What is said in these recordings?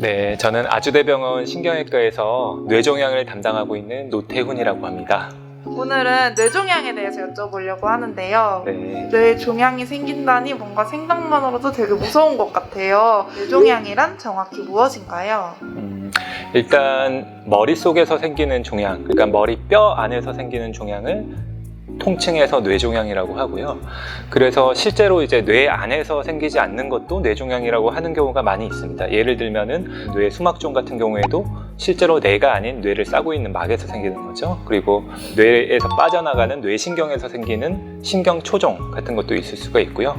네, 저는 아주대병원 신경외과에서 뇌종양을 담당하고 있는 노태훈이라고 합니다. 오늘은 뇌종양에 대해서 여쭤보려고 하는데요. 네. 뇌종양이 생긴다니 뭔가 생각만으로도 되게 무서운 것 같아요. 뇌종양이란 정확히 무엇인가요? 음, 일단 머릿속에서 생기는 종양, 그러니까 머리뼈 안에서 생기는 종양을 통칭해서 뇌종양이라고 하고요. 그래서 실제로 이제 뇌 안에서 생기지 않는 것도 뇌종양이라고 하는 경우가 많이 있습니다. 예를 들면은 뇌 수막종 같은 경우에도 실제로 뇌가 아닌 뇌를 싸고 있는 막에서 생기는 거죠. 그리고 뇌에서 빠져나가는 뇌신경에서 생기는 신경 초종 같은 것도 있을 수가 있고요.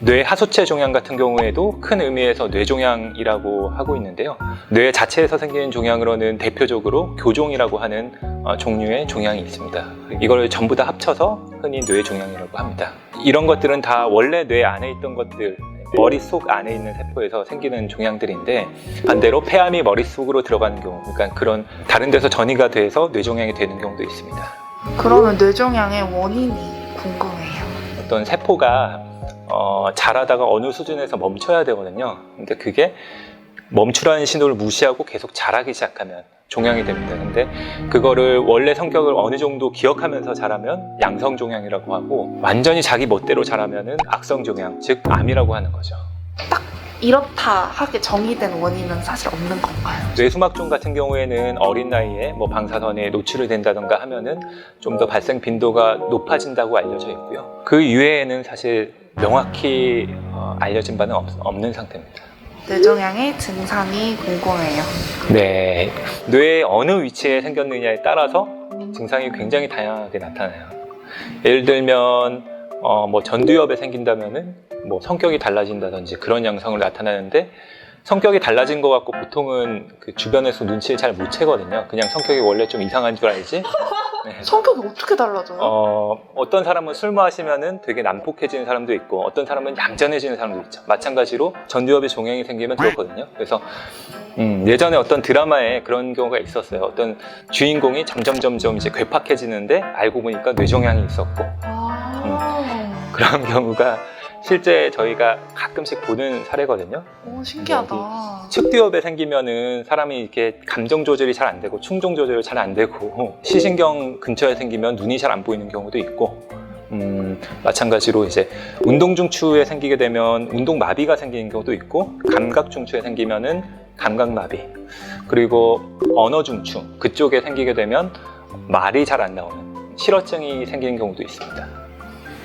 뇌 하수체 종양 같은 경우에도 큰 의미에서 뇌종양이라고 하고 있는데요. 뇌 자체에서 생기는 종양으로는 대표적으로 교종이라고 하는 어, 종류의 종양이 있습니다. 이걸 전부 다 합쳐서 흔히 뇌종양이라고 합니다. 이런 것들은 다 원래 뇌 안에 있던 것들, 머릿속 안에 있는 세포에서 생기는 종양들인데 반대로 폐암이 머릿속으로 들어가는 경우, 그러니까 그런 다른 데서 전이가 돼서 뇌종양이 되는 경우도 있습니다. 그러면 뇌종양의 원인이 궁금해요. 어떤 세포가 어, 자라다가 어느 수준에서 멈춰야 되거든요. 근데 그게 멈추라는 신호를 무시하고 계속 자라기 시작하면 종양이 됩니다. 근데 그거를 원래 성격을 어느 정도 기억하면서 자라면 양성 종양이라고 하고 완전히 자기 멋대로 자라면은 악성 종양, 즉 암이라고 하는 거죠. 이렇다 하게 정의된 원인은 사실 없는 건가요? 뇌수막종 같은 경우에는 어린 나이에 뭐 방사선에 노출이 된다던가 하면은 좀 더 발생 빈도가 높아진다고 알려져 있고요. 그 이외에는 사실 명확히 어, 알려진 바는 없, 없는 상태입니다. 뇌종양의 증상이 궁금해요. 네, 뇌의 어느 위치에 생겼느냐에 따라서 증상이 굉장히 다양하게 나타나요. 예를 들면 어, 뭐 전두엽에 생긴다면은 뭐 성격이 달라진다든지 그런 양상으로 나타나는데 성격이 달라진 것 같고 보통은 그 주변에서 눈치를 잘 못 채거든요. 그냥 성격이 원래 좀 이상한 줄 알지. 네. 성격이 어떻게 달라져요? 어, 어떤 사람은 술 마시면은 되게 난폭해지는 사람도 있고 어떤 사람은 얌전해지는 사람도 있죠. 마찬가지로 전두엽에 종양이 생기면 그렇거든요. 그래서 음, 예전에 어떤 드라마에 그런 경우가 있었어요. 어떤 주인공이 점점 점점 이제 괴팍해지는데 알고 보니까 뇌종양이 있었고 아, 그런 경우가 실제 저희가 가끔씩 보는 사례거든요. 오, 신기하다. 측두엽에 생기면은 사람이 이렇게 감정 조절이 잘 안 되고 충동 조절이 잘 안 되고 시신경 근처에 생기면 눈이 잘 안 보이는 경우도 있고 음, 마찬가지로 이제 운동 중추에 생기게 되면 운동 마비가 생기는 경우도 있고 감각 중추에 생기면은 감각 마비 그리고 언어 중추 그쪽에 생기게 되면 말이 잘 안 나오는 실어증이 생기는 경우도 있습니다.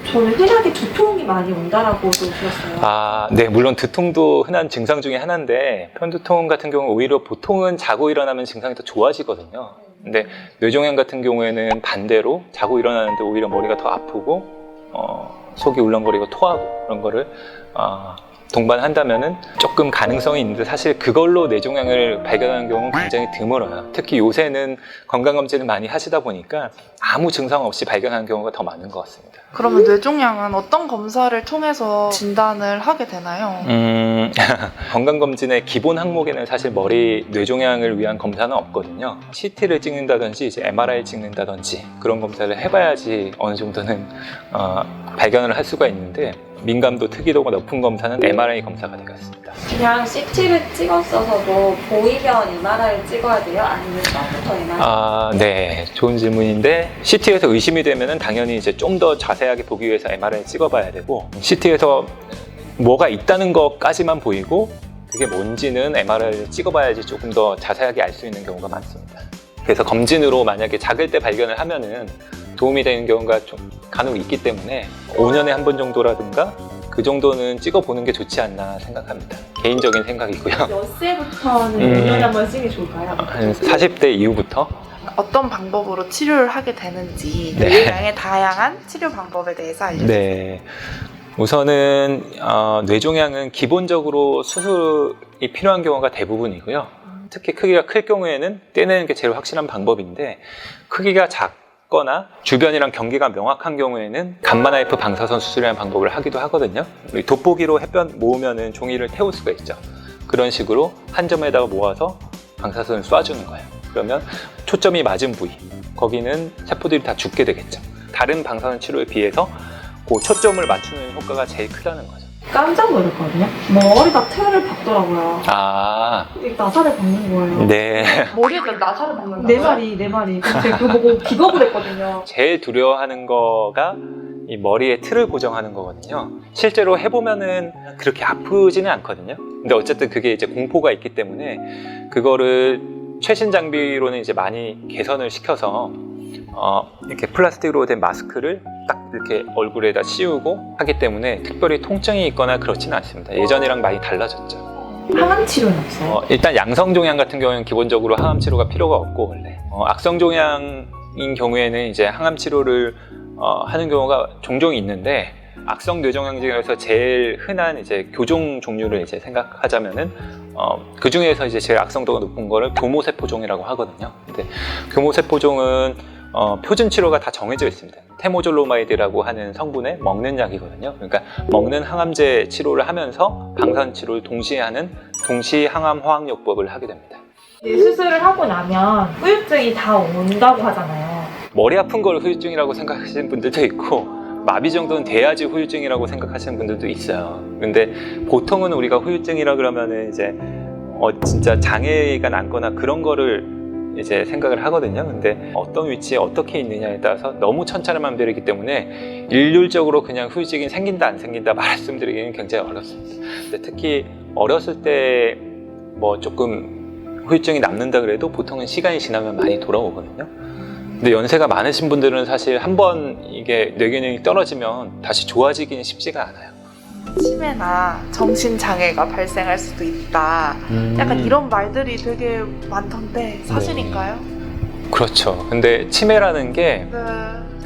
저는 흔하게 두통이 많이 온다라고도 들었어요. 아, 네, 물론 두통도 흔한 증상 중에 하나인데 편두통 같은 경우 오히려 보통은 자고 일어나면 증상이 더 좋아지거든요. 근데 뇌종양 같은 경우에는 반대로 자고 일어나는데 오히려 머리가 더 아프고 어, 속이 울렁거리고 토하고 그런 거를 어, 동반한다면은 조금 가능성이 있는데 사실 그걸로 뇌종양을 발견하는 경우는 굉장히 드물어요. 특히 요새는 건강검진을 많이 하시다 보니까 아무 증상 없이 발견하는 경우가 더 많은 것 같습니다. 그러면 뇌종양은 어떤 검사를 통해서 진단을 하게 되나요? 음, 건강검진의 기본 항목에는 사실 머리 뇌종양을 위한 검사는 없거든요. CT를 찍는다든지 이제 MRI 찍는다든지 그런 검사를 해봐야지 어느 정도는 어, 발견을 할 수가 있는데 민감도 특이도가 높은 검사는 MRI 검사가 되겠습니다. 그냥 CT를 찍었어서도 보이면 MRI를 찍어야 돼요? 아니면 처음부터 MRI? 아, 네, 좋은 질문인데 CT에서 의심이 되면은 당연히 이제 좀 더 자세하게 보기 위해서 MRI 찍어봐야 되고 CT에서 뭐가 있다는 것까지만 보이고 그게 뭔지는 MRI를 찍어봐야지 조금 더 자세하게 알 수 있는 경우가 많습니다. 그래서 검진으로 만약에 작을 때 발견을 하면은 도움이 되는 경우가 좀 간혹 있기 때문에 5년에 한 번 정도라든가 그 정도는 찍어보는 게 좋지 않나 생각합니다. 개인적인 생각이고요. 몇 세부터는 음. 1년에 한번게 좋을까요? 한 40대 이후부터 어떤 방법으로 치료를 하게 되는지 네. 뇌종양의 다양한 치료 방법에 대해서 알려주세요. 네. 우선은 어, 뇌종양은 기본적으로 수술이 필요한 경우가 대부분이고요. 특히 크기가 클 경우에는 떼내는 게 제일 확실한 방법인데 크기가 작 거나 주변이랑 경계가 명확한 경우에는 감마나이프 방사선 수술이라는 방법을 하기도 하거든요. 돋보기로 햇볕 모으면은 종이를 태울 수가 있죠. 그런 식으로 한 점에다가 모아서 방사선을 쏴주는 거예요. 그러면 초점이 맞은 부위, 거기는 세포들이 다 죽게 되겠죠. 다른 방사선 치료에 비해서 그 초점을 맞추는 효과가 제일 크다는 거죠. 깜짝 놀랐거든요. 머리가 틀을 박더라고요. 아, 되게 나사를 박는 거예요. 네. 머리에다 나사를 박는다. 네 마리, 네 마리. 그래서 제가 그거 보고 기겁을 했거든요. 제일 두려워하는 거가 이 머리에 틀을 고정하는 거거든요. 실제로 해보면은 그렇게 아프지는 않거든요. 근데 어쨌든 그게 이제 공포가 있기 때문에 그거를 최신 장비로는 이제 많이 개선을 시켜서 어, 이렇게 플라스틱으로 된 마스크를 딱 이렇게 얼굴에다 씌우고 하기 때문에 특별히 통증이 있거나 그렇지는 않습니다. 예전이랑 많이 달라졌죠. 항암 치료는 없어요. 어, 일단 양성 종양 같은 경우는 기본적으로 항암 치료가 필요가 없고 원래 어, 악성 종양인 경우에는 이제 항암 치료를 어, 하는 경우가 종종 있는데 악성 뇌종양 중에서 제일 흔한 이제 교종 종류를 이제 생각하자면은 어, 그 중에서 이제 제일 악성도가 높은 거를 교모세포종이라고 하거든요. 근데 교모세포종은 어, 표준 치료가 다 정해져 있습니다. 테모졸로마이드라고 하는 성분의 먹는 약이거든요. 그러니까 먹는 항암제 치료를 하면서 방사선 치료를 동시에 하는 동시 항암 화학요법을 하게 됩니다. 이 수술을 하고 나면 후유증이 다 온다고 하잖아요. 머리 아픈 걸 후유증이라고 생각하시는 분들도 있고 마비 정도는 돼야지 후유증이라고 생각하시는 분들도 있어요. 근데 보통은 우리가 후유증이라 그러면은 이제 어 진짜 장애가 남거나 그런 거를 이제 생각을 하거든요. 근데 어떤 위치에 어떻게 있느냐에 따라서 너무 천차만별이기 때문에 일률적으로 그냥 후유증이 생긴다 안 생긴다 말씀드리기는 굉장히 어렵습니다. 근데 특히 어렸을 때 뭐 조금 후유증이 남는다 그래도 보통은 시간이 지나면 많이 돌아오거든요. 근데 연세가 많으신 분들은 사실 한 번 이게 뇌 기능이 떨어지면 다시 좋아지기는 쉽지가 않아요. 치매나 정신 장애가 발생할 수도 있다. 약간 이런 말들이 되게 많던데 사실인가요? 그렇죠. 근데 치매라는 게 네.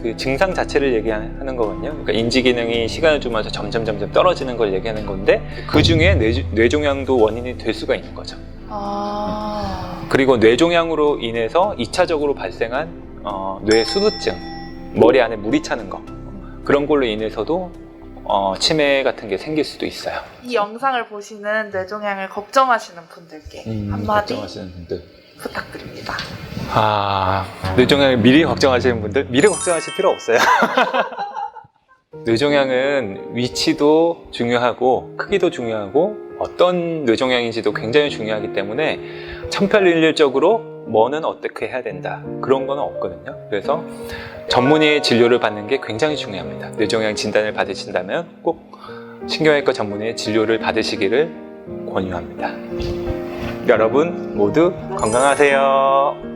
그 증상 자체를 얘기하는 거거든요. 그러니까 인지 기능이 시간을 두면서 점점 점점 떨어지는 걸 얘기하는 건데 그 중에 뇌, 뇌종양도 원인이 될 수가 있는 거죠. 아. 그리고 뇌종양으로 인해서 2차적으로 발생한 어, 뇌 수두증, 머리 안에 물이 차는 거 그런 걸로 인해서도 어, 치매 같은 게 생길 수도 있어요. 이 영상을 보시는 뇌종양을 걱정하시는 분들께 한마디 분들. 부탁드립니다. 아, 뇌종양을 미리 걱정하시는 분들 미리 걱정하실 필요 없어요. 뇌종양은 위치도 중요하고 크기도 중요하고 어떤 뇌종양인지도 굉장히 중요하기 때문에 천편일률적으로 뭐는 어떻게 해야 된다 그런 거는 없거든요. 그래서 전문의의 진료를 받는 게 굉장히 중요합니다. 뇌종양 진단을 받으신다면 꼭 신경외과 전문의의 진료를 받으시기를 권유합니다. 여러분 모두 건강하세요.